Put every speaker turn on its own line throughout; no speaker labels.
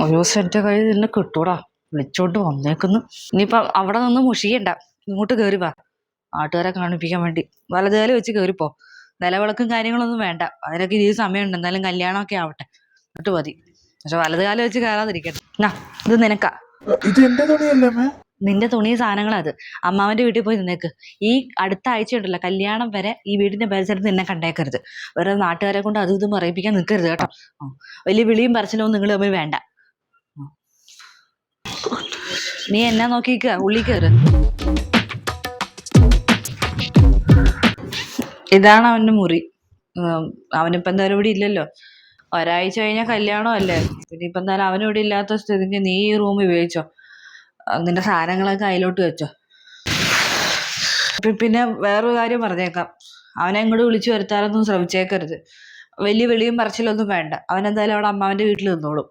ഒരു ദിവസം എന്റെ കയ്യിൽ നിന്നെ കിട്ടൂടാ. വിളിച്ചോണ്ട് വന്നേക്കുന്നു. ഇനിയിപ്പം അവിടെ നിന്ന് മുഷിയണ്ട. ഇങ്ങോട്ട് കയറി വാ. നാട്ടുകാരെ കാണിപ്പിക്കാൻ വേണ്ടി. വലതുകാലി വെച്ച് കയറിപ്പോ നിലവിളക്കും കാര്യങ്ങളൊന്നും വേണ്ട. അതിനൊക്കെ ഇനി സമയമുണ്ട്. എന്തായാലും കല്യാണമൊക്കെ ആവട്ടെ. എന്നിട്ട് മതി. പക്ഷെ വലതുകാലം വെച്ച് കയറാതിരിക്കട്ടെ എന്നാ ഇത് നിനക്കാ.
ഇത് എന്റെ തുണിയല്ലേ
നിന്റെ തുണി സാധനങ്ങളാ അത്. അമ്മാവന്റെ വീട്ടിൽ പോയി നിന്നേക്ക്. ഈ അടുത്ത ആഴ്ച ഉണ്ടല്ലോ കല്യാണം വരെ ഈ വീടിന്റെ പരിസരത്ത് നിന്നെ കണ്ടേക്കരുത്. വേറെ നാട്ടുകാരെ കൊണ്ട് അതും ഇതും പറയിപ്പിക്കാൻ നിൽക്കരുത് കേട്ടോ. വലിയ വിളിയും പറച്ചിലൊന്നും നിങ്ങൾ തമ്മിൽ വേണ്ട. ആ. നീ എന്നാ നോക്കിക്ക ഉള്ളി കയറ് ഇതാണ് അവന്റെ മുറി. അവനിപ്പ എന്തായാലും ഇവിടെ ഇല്ലല്ലോ. ഒരാഴ്ച കഴിഞ്ഞാൽ കല്യാണം അല്ലേ പിന്നെ ഇപ്പൊ എന്തായാലും അവനും ഇവിടെ ഇല്ലാത്ത സ്ഥിതിക്ക് നീ ഈ റൂം ഉപയോഗിച്ചോ? നിന്റെ സാധനങ്ങളൊക്കെ അതിലോട്ട് വെച്ചോ? പിന്നെ വേറൊരു കാര്യം പറഞ്ഞേക്കാം. അവനെ ഇങ്ങോട്ട് വിളിച്ചു വരുത്താനൊന്നും ശ്രമിച്ചേക്കരുത്. വലിയ വെളിയും പറച്ചിലൊന്നും വേണ്ട. അവൻ എന്തായാലും അവിടെ അമ്മാവന്റെ വീട്ടിൽ നിന്നോളും.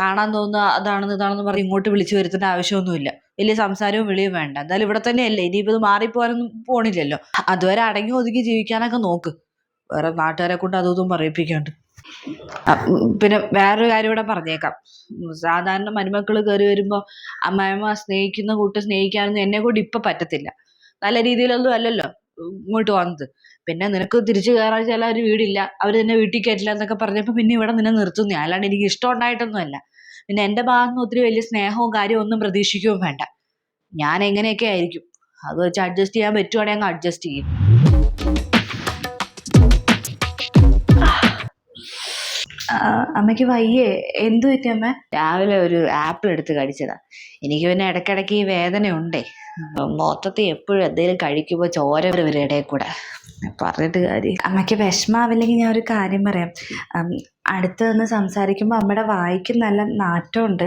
കാണാൻ തോന്നുന്ന അതാണെന്ന് ഇതാണെന്ന് പറഞ്ഞ് ഇങ്ങോട്ട് വിളിച്ചു വരുത്തേണ്ട ആവശ്യമൊന്നുമില്ല. വലിയ സംസാരവും വിളിയും വേണ്ട. എന്തായാലും ഇവിടെ തന്നെയല്ലേ. ഇനിയിപ്പോൾ ഇത് മാറിപ്പോകാനൊന്നും പോണില്ലല്ലോ. അതുവരെ അടങ്ങി ഒതുങ്ങി ജീവിക്കാനൊക്കെ നോക്ക്. വേറെ നാട്ടുകാരെ കൊണ്ട് അതൊന്നും പറയിപ്പിക്കാണ്ട്. പിന്നെ വേറൊരു കാര്യം ഇവിടെ പറഞ്ഞേക്കാം. സാധാരണ മരുമക്കൾ കയറി വരുമ്പോൾ അമ്മായിമ്മ സ്നേഹിക്കുന്ന കൂട്ട് സ്നേഹിക്കാനൊന്നും എന്നെ കൊണ്ട് ഇപ്പൊ പറ്റത്തില്ല. നല്ല രീതിയിലൊന്നും അല്ലല്ലോ. ഇങ്ങോട്ട് വന്നത്. പിന്നെ നിനക്ക് തിരിച്ചു കയറാൻ ചില ഒരു വീടില്ല. അവർ തന്നെ വീട്ടിൽ കയറ്റില്ല എന്നൊക്കെ പറഞ്ഞപ്പോൾ പിന്നെ ഇവിടെ നിന്നെ നിർത്തുന്നു. അല്ലാണ്ട് എനിക്ക് ഇഷ്ടം ഉണ്ടായിട്ടൊന്നുമല്ല പിന്നെ എന്റെ ഭാഗത്ത് നിന്ന് ഒത്തിരി വലിയ സ്നേഹവും കാര്യവും ഒന്നും പ്രതീക്ഷിക്കുകയും വേണ്ട. ഞാൻ എങ്ങനെയൊക്കെ ആയിരിക്കും? അത് വെച്ച് അഡ്ജസ്റ്റ് ചെയ്യാൻ പറ്റുവാണെങ്കിൽ അങ്ങ് അഡ്ജസ്റ്റ് ചെയ്യും. അമ്മയ്ക്ക് വയ്യേ. എന്തു പറ്റി അമ്മ? രാവിലെ ഒരു ആപ്പിൾ എടുത്ത് കഴിച്ചതാ എനിക്ക് പിന്നെ ഇടക്കിടക്ക് ഈ വേദന ഉണ്ടേ. മൊത്തത്തിൽ എപ്പോഴും എന്തെങ്കിലും കഴിക്കുമ്പോൾ ചോര വരും ഇടയിൽ കൂടെ. പറഞ്ഞിട്ട് കാര്യം അമ്മയ്ക്ക് വിഷമാവില്ലെങ്കിൽ ഞാൻ ഒരു കാര്യം പറയാം. അടുത്ത് നിന്ന് സംസാരിക്കുമ്പോൾ അമ്മയുടെ വായിക്ക് നല്ല നാറ്റമുണ്ട്.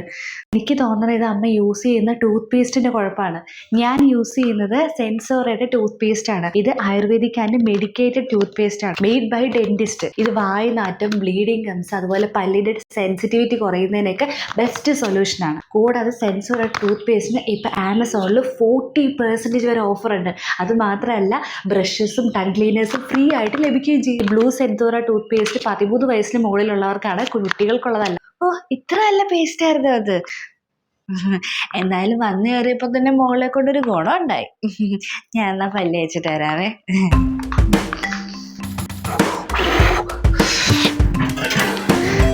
എനിക്ക് തോന്നുന്നത് ഇത് അമ്മ യൂസ് ചെയ്യുന്ന ടൂത്ത് പേസ്റ്റിന്റെ കുഴപ്പമാണ്. ഞാൻ യൂസ് ചെയ്യുന്നത് സെൻസോറയുടെ ടൂത്ത് പേസ്റ്റ് ആണ് ഇത് ayurvedic and medicated toothpaste ആണ് മെയ്ഡ് ബൈ ഡെന്റിസ്റ്റ് ഇത് വായ് നാറ്റം ബ്ലീഡിങ് ഗംസ് അതുപോലെ പല്ലിന്റെ സെൻസിറ്റിവിറ്റി കുറയുന്നതിനൊക്കെ ബെസ്റ്റ് സൊല്യൂഷനാണ് കൂടാതെ സെൻസോറ ടൂത്ത് പേസ്റ്റിന് ഇപ്പൊ ആമസോണിൽ ഫോർട്ടി പെർസെന്റേജ് വരെ ഓഫർ ഉണ്ട് അത് മാത്രമല്ല ബ്രഷസും ടങ് ക്ലീനേഴ്സും ഫ്രീ ആയിട്ട് ലഭിക്കുകയും ചെയ്യും. ബ്ലൂ സെൻസോറ ടൂത്ത് പേസ്റ്റ് പതിമൂന്ന് വയസ്സിന് മുകളിലുള്ളവർക്കാണ് കുട്ടികൾക്കുള്ളതല്ല ഓ ഇത്ര നല്ല പേസ്റ്റ് ആയിരുന്നു അത്. എന്തായാലും വന്നു കയറിയപ്പോ തന്നെ മോളെ കൊണ്ടൊരു ഗുണം ഉണ്ടായി ഞാൻ എന്നാ പല്ല് വെച്ചിട്ട് വരാവേ.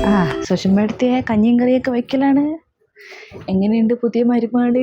ആ സുഷമ്മടുത്തിയ കഞ്ഞിയും കറിയൊക്കെ വെക്കലാണ് എങ്ങനെയുണ്ട് പുതിയ മരുമകൾ?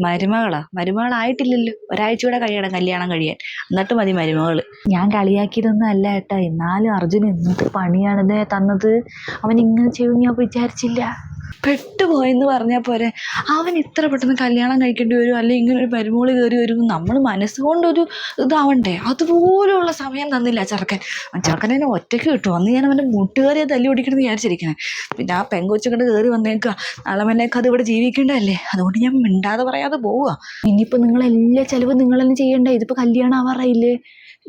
മരുമകളാ. മരുമകളായിട്ടില്ലല്ലോ. ഒരാഴ്ച കൂടെ കഴിയണം കല്യാണം കഴിയാൻ. എന്നിട്ട് മതി മരുമകൾ. ഞാൻ കളിയാക്കിയതൊന്നും അല്ല ഏട്ടാ. എന്നാലും അർജുൻ എന്ത് പണിയാണിതേ തന്നത്? അവൻ ഇങ്ങനെ ചെയ്യും ഞാൻ വിചാരിച്ചില്ല. പെട്ടുപോയെന്ന് പറഞ്ഞാൽ പോരെ. അവൻ ഇത്ര പെട്ടെന്ന് കല്യാണം കഴിക്കേണ്ടി വരും അല്ലെങ്കിൽ ഇങ്ങനെ ഒരു പരിമോളി കയറി വരും നമ്മൾ മനസ്സുകൊണ്ടൊരു ഇതാവണ്ടേ? അതുപോലെയുള്ള സമയം തന്നില്ല ചെറുക്കൻ. ചെറുക്കൻ എന്നെ ഒറ്റയ്ക്ക് കിട്ടും അന്ന് ഞാൻ അവന്റെ മുട്ടുകാരിയെ തല്ലി ഓടിക്കണമെന്ന് വിചാരിച്ചിരിക്കണേ. പിന്നെ ആ പെങ്കൊച്ചുകൊണ്ട് കയറി വന്നേക്കുക നാളെ അത് ഇവിടെ ജീവിക്കേണ്ടതല്ലേ? അതുകൊണ്ട് ഞാൻ മിണ്ടാതെ പറയാതെ പോവുക. ഇനിയിപ്പോൾ നിങ്ങളെല്ലാ ചിലവ് നിങ്ങൾ തന്നെ ചെയ്യണ്ടേ? ഇതിപ്പോൾ കല്യാണം ആവാറായില്ലേ?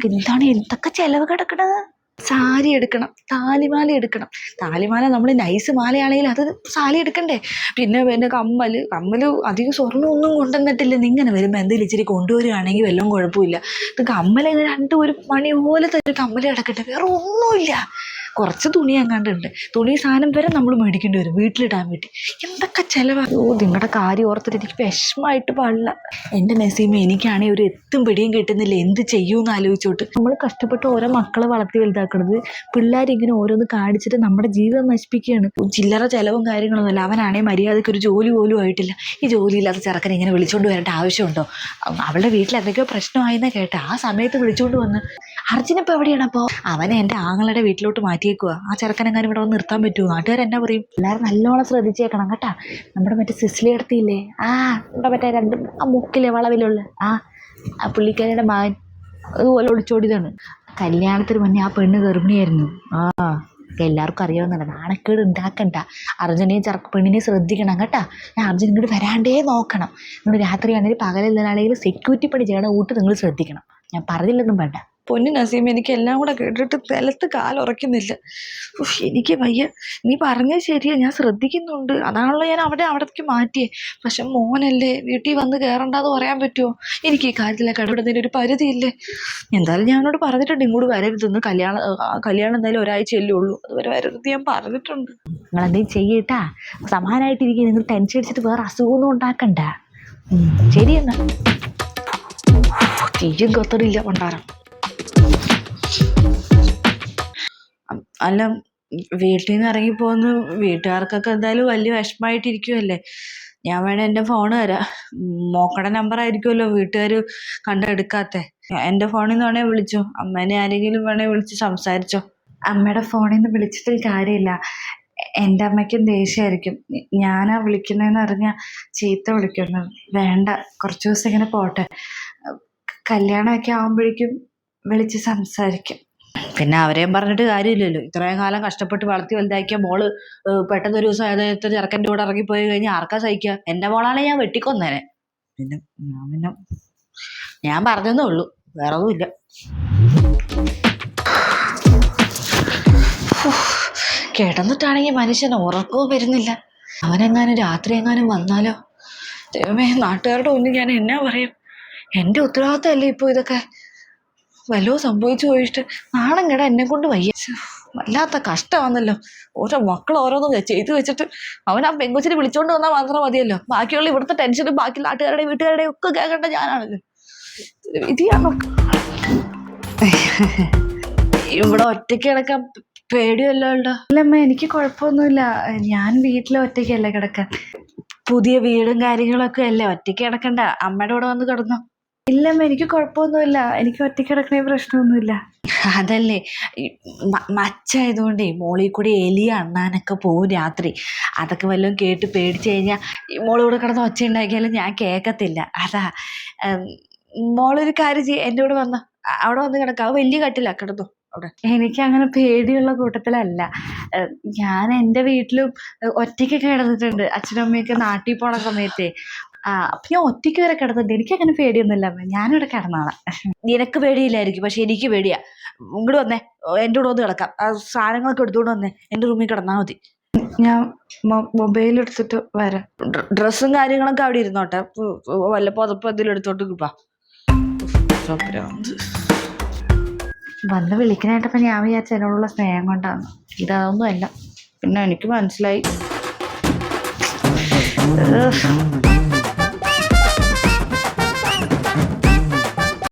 എന്താണ് എന്തൊക്കെ ചിലവ് കിടക്കണത്? സാരി എടുക്കണം താലിമാല എടുക്കണം. താലിമാല നമ്മൾ നൈസ് മാലയാണെങ്കിൽ അത് സാരി എടുക്കണ്ടേ? പിന്നെ പിന്നെ കമ്മൽ കമ്മൽ അധികം സ്വർണമൊന്നും കൊണ്ടുവന്നിട്ടില്ല. ഇങ്ങനെ വരുമ്പോൾ എന്തെങ്കിലും ഇച്ചിരി കൊണ്ടുവരികയാണെങ്കിൽ വല്ലതും കുഴപ്പമില്ല. ഇത് കമ്മൽ രണ്ട് ഒരു മണി പോലത്തെ ഒരു കമ്മൽ കിടക്കട്ടെ. വേറെ ഒന്നുമില്ല. കുറച്ച് തുണി എങ്ങാണ്ടുണ്ട് തുണി സാധനം വരെ നമ്മൾ മേടിക്കേണ്ടി വരും. വീട്ടിലിടാൻ വേണ്ടി. എന്തൊക്കെ ചിലവാണ് ഓ നിങ്ങളുടെ കാര്യം ഓർത്തിട്ട് എനിക്ക് വിഷമമായിട്ട് പാടില്ല. എന്റെ നസീമ എനിക്കാണെങ്കിൽ ഒരു എത്തും പിടിയും കിട്ടുന്നില്ല. എന്ത് ചെയ്യുമെന്ന് ആലോചിച്ചോട്ട്. നമ്മൾ കഷ്ടപ്പെട്ട് ഓരോ മക്കളെ വളർത്തി വലുതാക്കണത്. പിള്ളേരിങ്ങനെ ഓരോന്ന് കാണിച്ചിട്ട് നമ്മുടെ ജീവിതം നശിപ്പിക്കുകയാണ്. ചില്ലറ ചിലവും കാര്യങ്ങളൊന്നുമില്ല അവനാണെങ്കിൽ മര്യാദയ്ക്ക് ഒരു ജോലി പോലും ആയിട്ടില്ല. ഈ ജോലിയില്ലാത്ത ചെറുക്കനെ ഇങ്ങനെ വിളിച്ചുകൊണ്ട് വരേണ്ട ആവശ്യമുണ്ടോ? അവ- അവളുടെ വീട്ടിൽ എന്തൊക്കെയോ പ്രശ്നമായെന്നാ കേട്ട. ആ സമയത്ത് വിളിച്ചുകൊണ്ട് വന്ന് അർജുൻ ഇപ്പൊ എവിടെയാണ് അപ്പോൾ അവനെ എന്റെ ആങ്ങളുടെ വീട്ടിലോട്ട് മാറ്റിയേക്കുക ആ ചെറുക്കനെങ്ങാനും ഇവിടെ വന്ന് നിർത്താൻ പറ്റുമോ നാട്ടുകാർ എന്നാ പറയും? എല്ലാവരും നല്ലോണം ശ്രദ്ധിച്ചേക്കണം കേട്ടാ. നമ്മുടെ മറ്റേ സിസ്ലി എടുത്തില്ലേ? ആ നമ്മുടെ മറ്റേ രണ്ട് ആ മുക്കിലെ വളവിലുള്ള ആ ആ പുള്ളിക്കാരിയുടെ മകൻ അതുപോലെ ഒളിച്ചോടിയതാണ്. കല്യാണത്തിന് മുന്നേ ആ പെണ്ണ് ഗർഭിണിയായിരുന്നു. ആ എല്ലാവർക്കും അറിയാവുന്നതാണ്. നാണക്കേട് ഉണ്ടാക്കണ്ട. അർജുനെയും ചെറുക്ക പെണ്ണിനെ ശ്രദ്ധിക്കണം കേട്ടാ. ഞാൻ അർജുൻ ഇങ്ങോട്ട് വരാണ്ടേ നോക്കണം. നിങ്ങൾ രാത്രിയാണെങ്കിലും പകലില്ലാണെങ്കിലും സെക്യൂരിറ്റി പണി ചെയ്യണ. ഊട്ട് നിങ്ങൾ ശ്രദ്ധിക്കണം. ഞാൻ പറഞ്ഞില്ലെന്നും വേണ്ട. പൊന്നു നസീം എനിക്ക് എല്ലാം കൂടെ കേട്ടിട്ട് നിലത്ത് കാലുറയ്ക്കുന്നില്ല എനിക്ക് വയ്യ. നീ പറഞ്ഞത് ശരിയാ ഞാൻ ശ്രദ്ധിക്കുന്നുണ്ട്. അതാണല്ലോ ഞാൻ അവിടെ അവിടേക്ക് മാറ്റിയേ. പക്ഷെ മോനല്ലേ വീട്ടിൽ വന്ന് കയറണ്ടെന്ന് പറയാൻ പറ്റുമോ എനിക്ക് ഈ കാര്യത്തിലൊക്കെ ഇടപെടുന്നതിന് ഒരു പരിധിയില്ലേ? എന്തായാലും ഞാൻ അവനോട് പറഞ്ഞിട്ടുണ്ട് ഇങ്ങോട്ട് വരരുതെന്ന് കല്യാണം കല്യാണം എന്തായാലും ഒരാഴ്ചയല്ലേ ഉള്ളൂ. അതുവരെ വരരുത് ഞാൻ പറഞ്ഞിട്ടുണ്ട്. നിങ്ങൾ എന്തെങ്കിലും ചെയ്യട്ടാ. സമാനായിട്ടിരിക്കുക നിങ്ങൾ ടെൻഷൻ അടിച്ചിട്ട് വേറെ അസുഖമൊന്നും ഉണ്ടാക്കണ്ട. ശരിയെന്നാ ശരി എന്നാ. തീയും കൊത്തടില്ല പണ്ടാരം അല്ല വീട്ടിൽ നിന്ന് ഇറങ്ങിപ്പോന്ന് വീട്ടുകാർക്കൊക്കെ എന്തായാലും വലിയ വിഷമമായിട്ടിരിക്കുമല്ലേ ഞാൻ വേണേ എന്റെ ഫോൺ തരാം. മോക്കടെ നമ്പർ ആയിരിക്കുമല്ലോ വീട്ടുകാർ കണ്ടെടുക്കാത്തെ. എന്റെ ഫോണിൽ നിന്ന് വേണേ വിളിച്ചോ. അമ്മേനെ ആരെങ്കിലും വേണേ വിളിച്ച് സംസാരിച്ചോ. അമ്മയുടെ ഫോണിൽ നിന്ന് വിളിച്ചിട്ട് കാര്യമില്ല. എന്റെ അമ്മയ്ക്കും ദേഷ്യമായിരിക്കും ഞാനാ വിളിക്കുന്നതെന്ന് അറിഞ്ഞാൽ ചീത്ത വിളിക്കുന്നു. വേണ്ട കുറച്ച് ദിവസം ഇങ്ങനെ പോട്ടെ. കല്യാണമൊക്കെ ആകുമ്പോഴേക്കും വിളിച്ച് സംസാരിക്കും. പിന്നെ അവരെയും പറഞ്ഞിട്ട് കാര്യമില്ലല്ലോ. ഇത്രയും കാലം കഷ്ടപ്പെട്ട് വളർത്തി വലുതാക്കിയ മോൾ പെട്ടെന്ന് ഒരു ദിവസം ഏതായത് ചെറുക്കന്റെ കൂടെ ഇറങ്ങിപ്പോയി കഴിഞ്ഞാൽ ആർക്കാ സഹിക്കുക എന്റെ മോളാണ് ഞാൻ വെട്ടിക്കൊന്നേനെ. പിന്നെ ഞാൻ പിന്നെ ഞാൻ പറഞ്ഞതേ ഉള്ളൂ. വേറെ ഒന്നുമില്ല കിടന്നിട്ടാണെങ്കിൽ മനുഷ്യന് ഉറക്കവും വരുന്നില്ല. അവനെങ്ങാനും രാത്രി എങ്ങാനും വന്നാലോ? ദൈവമേ നാട്ടുകാരുടെ ഒന്നും ഞാൻ എന്നാ പറയും? എന്റെ ഉത്തരവാദിത്തമല്ലേ ഇപ്പോൾ ഇതൊക്കെ? വല്ലോ സംഭവിച്ചു പോയിട്ട് നാണം കേടാ എന്നെ കൊണ്ട് വയ്യ വല്ലാത്ത കഷ്ടമാണല്ലോ. ഓരോ മക്കൾ ഓരോന്നും ചെയ്തു വെച്ചിട്ട് അവൻ ആ പെങ്കൊച്ചിനെ വിളിച്ചോണ്ട് വന്നാൽ മാത്രം മതിയല്ലോ. ബാക്കിയുള്ള ഇവിടുത്തെ ടെൻഷനും ബാക്കി നാട്ടുകാരുടെയും വീട്ടുകാരുടെയും ഒക്കെ കേൾക്കേണ്ട ഞാനാണല്ലോ. വിധിയാണോ? ഇവിടെ ഒറ്റയ്ക്ക് കിടക്കാൻ പേടിയല്ലോ അല്ലമ്മ എനിക്ക് കുഴപ്പമൊന്നുമില്ല. ഞാൻ വീട്ടിൽ ഒറ്റയ്ക്കല്ലേ കിടക്കാൻ പുതിയ വീടും കാര്യങ്ങളൊക്കെ അല്ലേ? ഒറ്റയ്ക്ക് കിടക്കണ്ട. അമ്മയുടെ കൂടെ വന്ന് കിടന്നോ. ഇല്ലമ്മ എനിക്ക് കുഴപ്പമൊന്നുമില്ല. എനിക്ക് ഒറ്റയ്ക്ക് കിടക്കണ പ്രശ്നമൊന്നുമില്ല. അതല്ലേ. മച്ചായതുകൊണ്ടേ മോളിൽ കൂടി എലി അണ്ണാനൊക്കെ പോവും രാത്രി. അതൊക്കെ വല്ലതും കേട്ട് പേടിച്ച് കഴിഞ്ഞാൽ മോൾ ഇവിടെ കിടന്ന് ഒച്ച ഉണ്ടാക്കിയാലും ഞാൻ കേൾക്കത്തില്ല അതാ മോളൊരു കാര്യം ചെയ്യ എന്റെ കൂടെ വന്ന. അവിടെ വന്ന് കിടക്കാം. അത് വലിയ കട്ടില്ല കിടന്നു അവിടെ. എനിക്ക് അങ്ങനെ പേടിയുള്ള കൂട്ടത്തിലല്ല. ഞാൻ എന്റെ വീട്ടിലും ഒറ്റയ്ക്കൊക്കെ കിടന്നിട്ടുണ്ട്. അച്ഛനമ്മയൊക്കെ നാട്ടിൽ പോണ സമയത്തെ. അപ്പൊ ഞാൻ ഒറ്റയ്ക്ക് വരെ കിടന്നിട്ട് എനിക്ക് അങ്ങനെ പേടിയൊന്നുമില്ല അമ്മ. ഞാനിവിടെ കിടന്നാളാം നിനക്ക് പേടിയില്ലായിരിക്കും പക്ഷെ എനിക്ക് പേടിയാ. ഇങ്ങോട്ട് വന്നേ എന്റെ കൂടെ വന്ന് കിടക്കാം. ആ സാധനങ്ങളൊക്കെ എടുത്തുകൊണ്ട് വന്നേ എന്റെ റൂമിൽ കിടന്നാൽ മതി. ഞാൻ മൊബൈൽ എടുത്തിട്ട് വരാം. ഡ്രസ്സും കാര്യങ്ങളൊക്കെ അവിടെ ഇരുന്നോട്ടെ. വല്ല പുതപ്പ് എന്തെങ്കിലും എടുത്തോട്ട് കിപ്പാ വന്ന് വിളിക്കാനായിട്ടപ്പോൾ ഞാൻ വിചാരിച്ച എന്നോടുള്ള സ്നേഹം കൊണ്ടാണ് ഇതൊന്നും അല്ല പിന്നെ എനിക്ക് മനസ്സിലായി.